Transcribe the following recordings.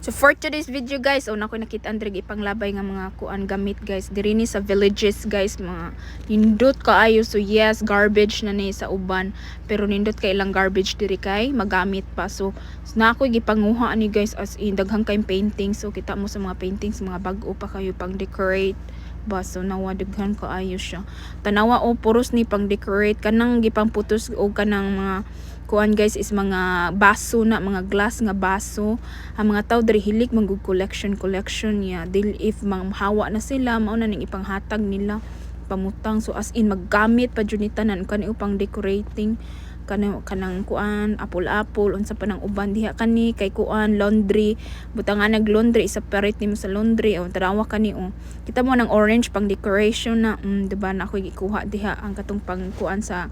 So for today's video guys, una ko nakita Andre ipanglabay nga mga kuan gamit guys. Diri ni sa villages guys, mga nindot kaayo so yes, garbage na ni sa uban. Pero nindot kay ilang garbage diri kay magamit pa. So, na ako gipanguha ni guys as in daghang kay painting. So kita mo sa mga paintings, mga bag-o pa kayo pang decorate ba so nawa daghan kaayo siya tanawa o puros ni pang decorate kanang gipang putos o kanang mga kuan guys is mga baso na mga glass nga baso. Ang mga tao diri hilig magug collection collection ya dil if manghawa na sila mao na ning ipanghatag nila pamutang. So as in maggamit pa jud ni tanan. Kani upang decorating. Kanang kanang kuan apple-apple unsa pa nang uban diha kani. Kay kuan laundry. Butangan nag laundry separate nimo sa laundry. O tarawa kani o kita mo nang orange pang decoration na. Mm, diba na ako gikuha diha ang katong pang kuan sa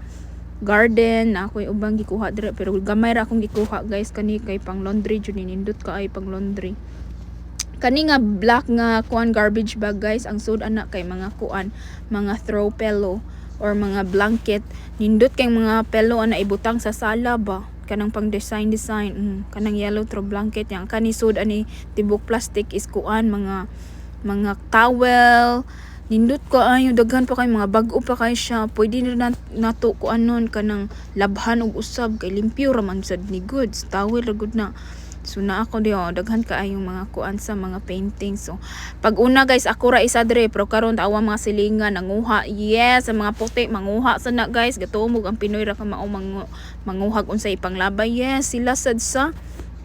garden na ako ubang gikuha dira pero gamay ra akong gikuha guys. Kani kay pang laundry jud ni nindot ka ay pang laundry. Kani nga black nga kuan garbage bag guys. Ang sud anak kay mga kuan mga throw pillow or mga blanket. Nindot kay mga pillow ana ibutang sa sala ba? Kanang pang design design. Mm, kanang yellow throw blanket. Yang kani sud ani tibok plastic is kuan mga mga towel nindot ko ayo daghan pa kay mga bag-o pa kay siya pwede na nat- nato ko anon kanang labhan og usab kay limpyo ra man sad ni goods towel ra gud na So na ako di oh, daghan kaayong mga kuan sa mga painting. So pag una guys ako ra isa dire pero karon tawa mga silingan nanguha. Yes, ang mga puti manguha sa na guys. Gatumog ang Pinoy ra ka mao mangu manguhag unsay ipanglabay. Yes, sila sad sa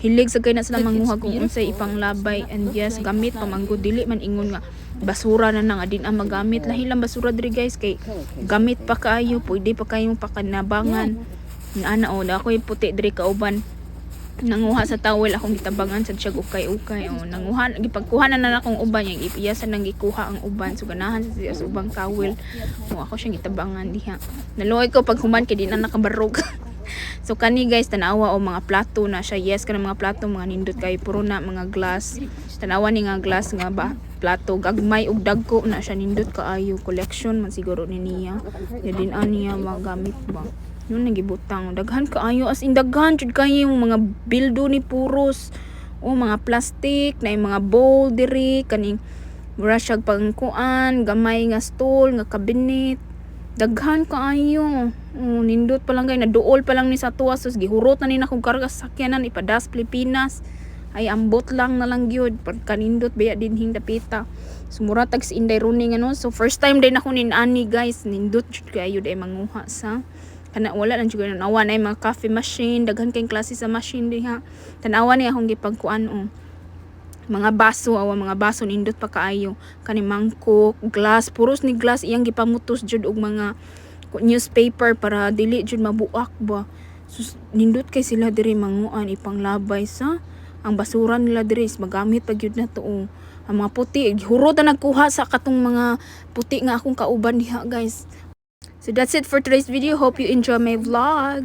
hilig sa kay na sila manguhag kung unsay ipanglabay and yes gamit pa manggod dili man ingon nga basura na nang adin ang magamit. Lahi lang basura diri guys kay gamit pa kaayo pwede pa kayong pakanabangan. Ana o ako yung puti diri kauban. Nanguha sa towel akong gitabangan sa siyag ukay-ukay o nanguha gipagkuha na na akong uban yung ipiyasan nang gikuha ang uban. So ganahan sa siya sa ubang towel o ako siyang gitabangan diha. Naluoy ko pag human kay di na nakabarog so kani guys tanawa o mga plato na siya. Yes kana mga plato mga nindot kay puro na mga glass. Tanawa ni nga glass nga ba plato. Gagmay ug dagko na siya nindot kaayo. Collection man siguro ni niya. Din aniya magamit ba. Yun nagibutang. Daghan kaayo. As in daghan jud kayo yung mga bildo ni puros. O mga plastic na mga bowl diri. Kaning mura pangkuan gamay nga stool nga cabinet daghan kaayo. Oh, nindot pa lang kay na duol pa lang ni sa tuwa. Sus gihurot na ni na kong karga sa sakyanan ipadas Pilipinas. Ay ambot lang na lang gyud. Pag kanindot baya din hing dapita sumura tag si Inday Rooney ano so first time din ako nin ani guys. Nindot jud kayo day manguha sa. Kana wala lang jud nawa na mga coffee machine. Daghan kayong klase sa machine diha. Tanawa ni akong gipagkuan oh mga baso awa mga baso nindot pa kaayo. Kani mangkok glass puros ni glass iyang gipamutos jud og mga newspaper para dili jud mabuak ba. Sus, nindot kay sila diri manguan ipanglabay sa ang basura nila diri is magamit pag yun na to oh. ang mga puti huro na nagkuha sa katong mga puti nga akong kauban diha guys. So that's it for today's video. Hope you enjoy my vlog